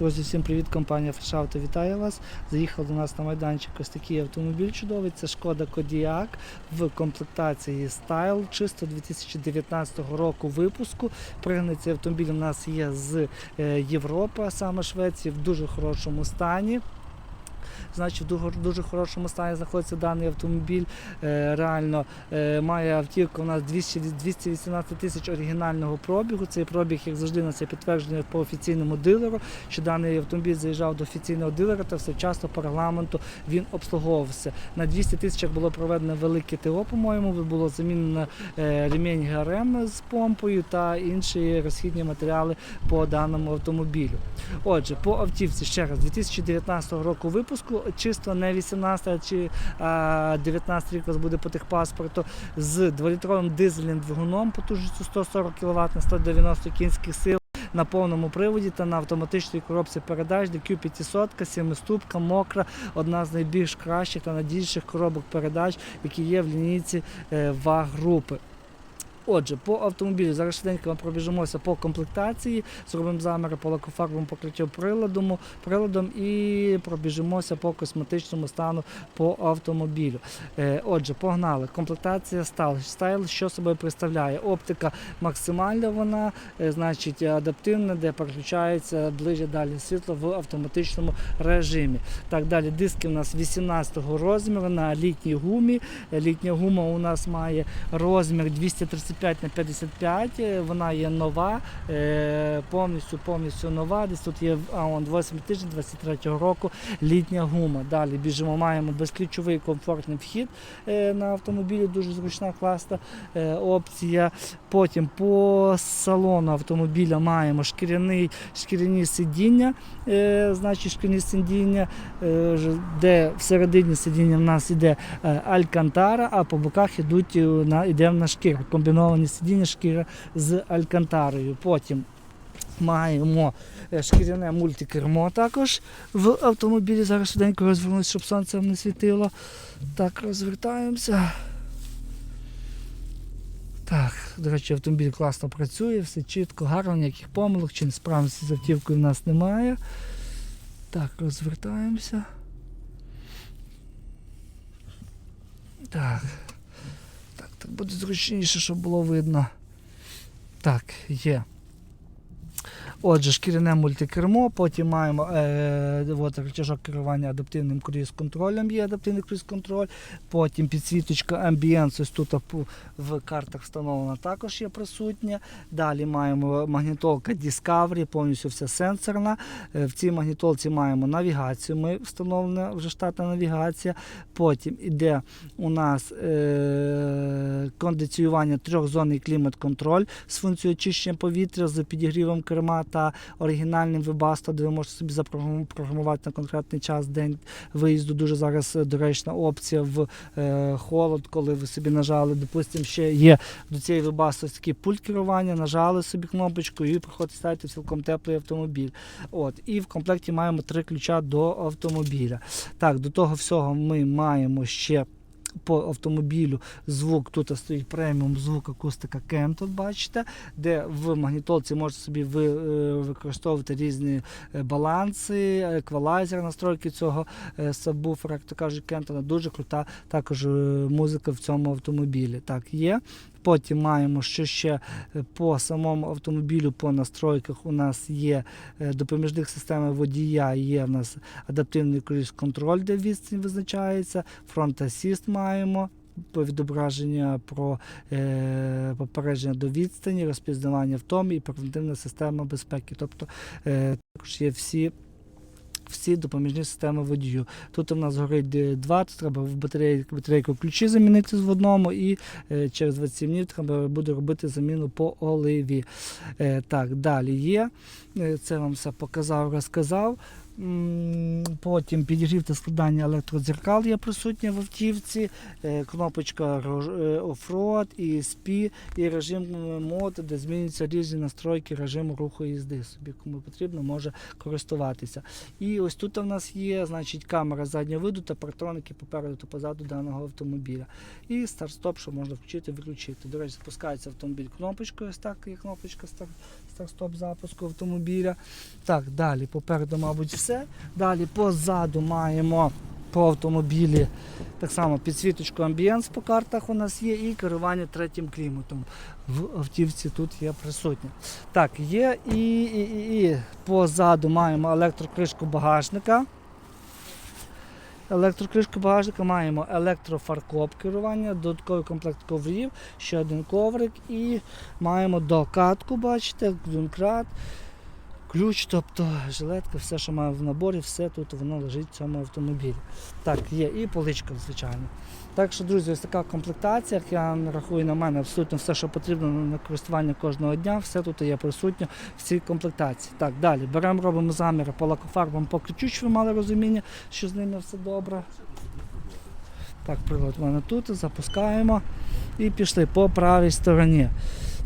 Друзі, всім привіт, компанія Фешавто вітає вас. Заїхав до нас на майданчик ось такий автомобіль чудовий. Це шкода Кодіак в комплектації Style, чисто 2019 року випуску. Пригнаний цей автомобіль у нас є з е, Європи, а саме Швеції, в дуже хорошому стані. Значить, в дуже, хорошому стані знаходиться даний автомобіль. Е, реально е, має автівка у нас 200, 218 тисяч оригінального пробігу. Цей пробіг, як завжди, на це підтвердження по офіційному дилеру, що даний автомобіль заїжджав до офіційного дилера та все вчасно по регламенту він обслуговувався. На 200 тисячах було проведено велике ТО, по-моєму, було замінено е, ремінь ГРМ з помпою та інші розхідні матеріали по даному автомобілю. Отже, по автівці ще раз 2019 року випуску, чисто не 18 чи 19 рік у вас буде по техпаспорту з 2-літровим дизельним двигуном потужністю 140 кВт на 190 кінських сил. На повному приводі та на автоматичній коробці передач DQ 500, 7-ступка, мокра, одна з найбільш кращих та надійніших коробок передач, які є в лінійці е, ВАГ-групи. Отже, по автомобілю зараз швиденько ми пробіжимося по комплектації, зробимо заміри по лакофарбовому покриттю приладом, приладом і пробіжимося по косметичному стану по автомобілю. Е, отже, погнали. Комплектація стайл. Що собою представляє? Оптика максимальна, вона, е, значить, адаптивна, де переключається ближче далі світло в автоматичному режимі. Так, далі диски у нас 18 розміру на літній гумі. Літня гума у нас має розмір 235 на 55, е, вона є нова, е, повністю повністю нова. Десь тут є а, он, 8 тиждень 23 року літня гума. Далі біжимо, маємо безключовий комфортний вхід е, на автомобілі, дуже зручна класна опція. Потім по салону автомобіля маємо шкіряний, шкіряні сидіння, значить шкіряні сидіння, де всередині сидіння в нас іде алькантара, а по боках ідуть е, на іде в нас шкіра. Комбіновані сидіння шкіра з алькантарою. Потім маємо е, шкіряне мультикермо також в автомобілі. Зараз швиденько розвернусь, щоб сонце вам не світило. Так, розвертаємося. Так, до речі, автомобіль класно працює, все чітко, гарно, ніяких помилок чи несправності з автівкою в нас немає. Так, розвертаємося. Так. Буде зручніше, щоб було видно. Так, є. Отже, шкіряне мультикермо, потім маємо е, от, рычажок керування адаптивним круїз-контролем, є адаптивний круїз-контроль, потім підсвіточка Ambience, ось тут в картах встановлена також є присутня. Далі маємо магнітолка Discovery, повністю вся сенсорна. Е, В цій магнітолці маємо навігацію, ми встановлена вже штатна навігація. Потім іде у нас е, кондиціювання трьохзонний клімат-контроль з функцією очищення повітря з підігрівом керма та оригінальним вебасто, де ви можете собі запрограмувати на конкретний час день виїзду. Дуже зараз е, доречна опція в е, холод, коли ви собі нажали. Допустимо, ще є до цієї вебасто такий пульт керування, нажали собі кнопочку і приходите ставити цілком теплий автомобіль. От, і в комплекті маємо три ключа до автомобіля. Так, до того всього ми маємо ще. По автомобілю звук тут стоїть преміум звук акустика Кентон, бачите, де в магнітолці можете собі ви, е, використовувати різні е, баланси, еквалайзер, настройки цього е, сабвуфера, як то кажуть, Кентона. Дуже крута також музика в цьому автомобілі. Так, є. Потім маємо, що ще е, по самому автомобілю, по настройках у нас є е, допоміжних системи водія, є в нас адаптивний круїз-контроль, де відстань визначається, фронт асіст маємо. Відображення про е, попередження до відстані, розпізнавання втоми і превентивна система безпеки. Тобто е, також є всі, всі допоміжні системи водію. Тут у нас горить е, два, тут треба в батареї, батарейку ключі замінити в одному, і е, через 27 днів треба буде робити заміну по оливі. Е, так, далі є. Е, Це вам все показав, розказав. Потім підігрів та складання електродзеркал є присутня в автівці, е, кнопочка е, оффроад, ESP і режим е, мод, де змінюються різні настройки режиму руху їзди. Собі кому потрібно, може користуватися. І ось тут у нас є значить, камера заднього виду та партроники попереду та позаду даного автомобіля. І старт-стоп, що можна включити, виключити. До речі, запускається автомобіль кнопочкою, ось так є кнопочка старт-стоп запуску автомобіля. Так, далі попереду, мабуть, все. Далі позаду маємо по автомобілі так само підсвіточку амбієнс по картах у нас є і керування третім кліматом в автівці тут є присутнє. Так, є і, і, і, і позаду маємо електрокришку багажника. Електрокришку багажника маємо електрофаркоп керування, додатковий комплект коврів, ще один коврик і маємо докатку, бачите, донкрат, ключ, тобто жилетка, все, що має в наборі, все тут воно лежить в цьому автомобілі. Так, є і поличка, звичайно. Так що, друзі, ось така комплектація, я рахую на мене, абсолютно все, що потрібно на користування кожного дня, все тут є присутнє в цій комплектації. Так, далі беремо, робимо заміри по лакофарбам, по ключу, ви мали розуміння, що з ними все добре. Так, прилад в мене тут, запускаємо і пішли по правій стороні.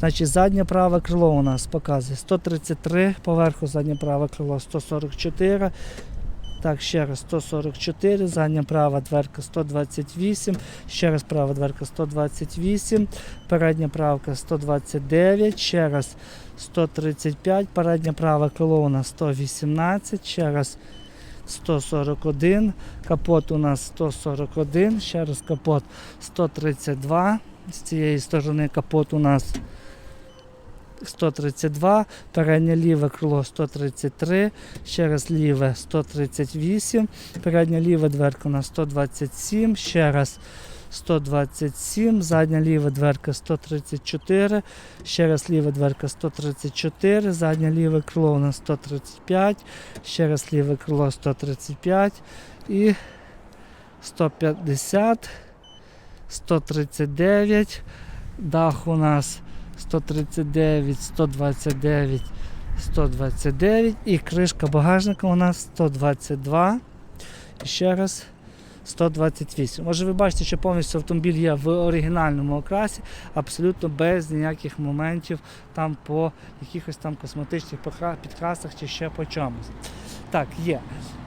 Значить, заднє праве крило у нас показує 133, поверху заднє праве крило 144. Так, ще раз 144, задня права дверка 128, ще раз права дверка 128, передня правка 129, ще раз 135, передня права крило у нас 118, ще раз 141, капот у нас 141, ще раз капот 132, з цієї сторони капот у нас 132, переднє ліве крило 133, ще раз ліве 138, передня ліва дверка на 127, ще раз 127, задня ліва дверка 134, ще раз ліва дверка 134, заднє ліве крило у нас 135, ще раз ліве крило 135 і 150, 139, дах у нас 139, 129, 129 і кришка багажника у нас 122. І ще раз 128. Може ви бачите, що повністю автомобіль є в оригінальному окрасі, абсолютно без ніяких моментів там по якихось там косметичних підкрасах чи ще по чомусь. Так, є.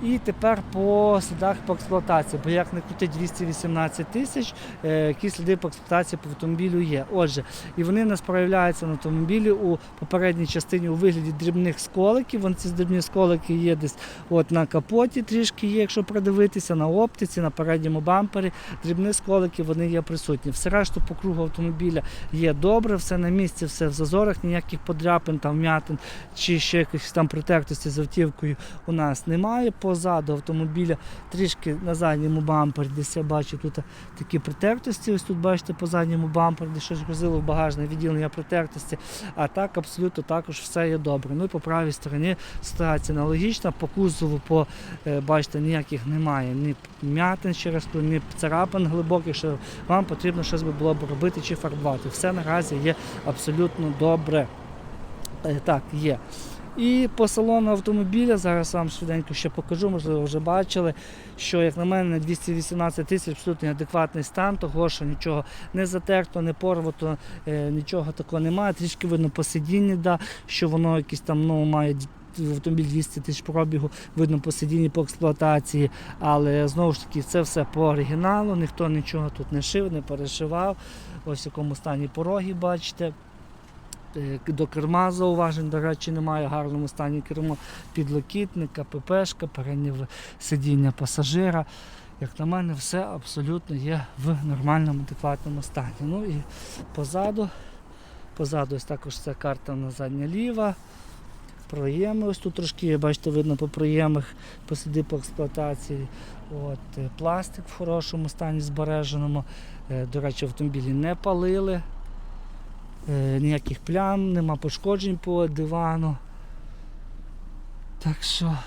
І тепер по слідах по експлуатації, бо як не крути 218 тисяч, е, які сліди по експлуатації по автомобілю є. Отже, і вони нас проявляються на автомобілі у попередній частині у вигляді дрібних сколиків. Вон ці дрібні сколики є десь от на капоті, трішки є, якщо придивитися, на оптиці, на передньому бампері. Дрібні сколики вони є присутні. Все решту по кругу автомобіля є добре, все на місці, все в зазорах, ніяких подряпин, там вмятин чи ще якихось там притертості з автівкою нас немає. Позаду автомобіля трішки на задньому бампері, десь я бачу тут такі притертості. Ось тут бачите по задньому бампері, де щось грузило в багажне відділення притертості. А так абсолютно також все є добре. Ну і по правій стороні ситуація аналогічна. По кузову, по е, бачите, ніяких немає. Ні м'ятин ще раз, ні царапин глибоких, що вам потрібно щось би було б робити чи фарбувати. Все наразі є абсолютно добре. Е, Так, є. І по салону автомобіля, зараз вам швиденько ще покажу, можливо, вже бачили, що, як на мене, на 218 тисяч абсолютно адекватний стан, того, що нічого не затерто, не порвато, е, нічого такого немає. Трішки видно по сидінні, да, що воно якесь там ну, має автомобіль 200 тисяч пробігу, видно по сидінні, по експлуатації, але знову ж таки це все по оригіналу, ніхто нічого тут не шив, не перешивав. Ось в якому стані пороги бачите. Е, До керма зауважень, до речі, немає в гарному стані кермо підлокітника, ППшка, переднє сидіння пасажира. Як на мене, все абсолютно є в нормальному, адекватному стані. Ну і позаду, позаду ось також ця карта на задня ліва. Проєми, ось тут трошки, бачите, видно по проємах, посиди по експлуатації. От, е, пластик в хорошому стані збереженому. Е, До речі, автомобілі не палили. Е, ніяких плям, нема пошкоджень по дивану. Так що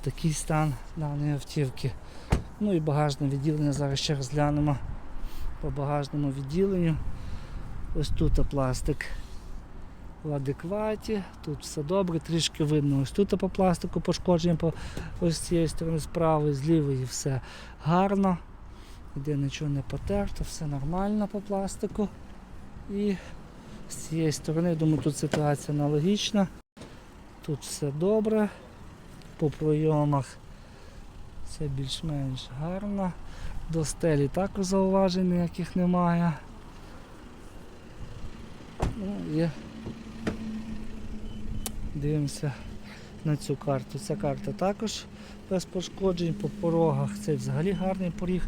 такий стан даної автівки. Ну і багажне відділення зараз ще розглянемо по багажному відділенню. Ось тут пластик в адекваті, тут все добре, трішки видно. Ось тут по пластику пошкодження по ось цієї сторони справа, з лівої все гарно. Ніде нічого не потерто, все нормально по пластику. І з цієї сторони, думаю, тут ситуація аналогічна. Тут все добре. По пройомах все більш-менш гарно. До стелі також зауважень ніяких немає. Ну, є Дивимося на цю карту. Ця карта також без пошкоджень. По порогах це взагалі гарний поріг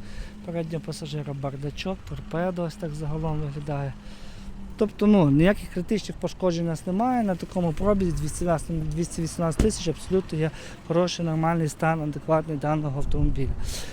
переднього пасажира, бардачок, торпедо, ось так загалом виглядає. Тобто ну, ніяких критичних пошкоджень у нас немає. На такому пробізі 218 218 тисяч абсолютно є хороший, нормальний стан, адекватний даного автомобіля.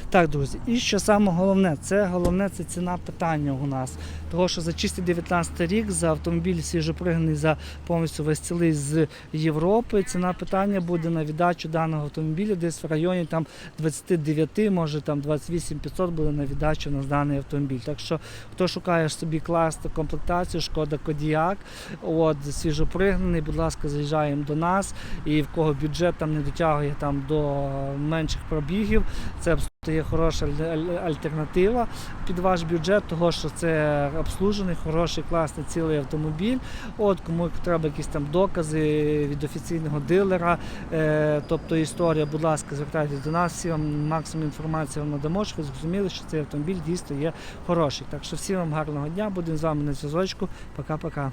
Так, друзі, і що саме головне, це головне це ціна питання у нас. Того, що за чистий 19 рік за автомобіль свіжопригнаний за повністю весь цілий з Європи. Ціна питання буде на віддачу даного автомобіля десь в районі там 29, може там 28 500 буде на віддачу на даний автомобіль. Так що хто шукає собі класну комплектацію, шкода Кодіак, от свіжопригнаний, будь ласка, заїжджаємо до нас. І в кого бюджет там не дотягує там до менших пробігів, це абсолютно є хороша аль- аль- альтернатива під ваш бюджет, того що це обслужений, хороший, класний цілий автомобіль. От кому треба якісь там докази від офіційного дилера, е, тобто історія, будь ласка, звертайтесь до нас, всі вам максимум інформації вам надамо, щоб ви зрозуміли, що цей автомобіль дійсно є хороший. Так що всім вам гарного дня, будемо з вами на зв'язочку. Пока-пока.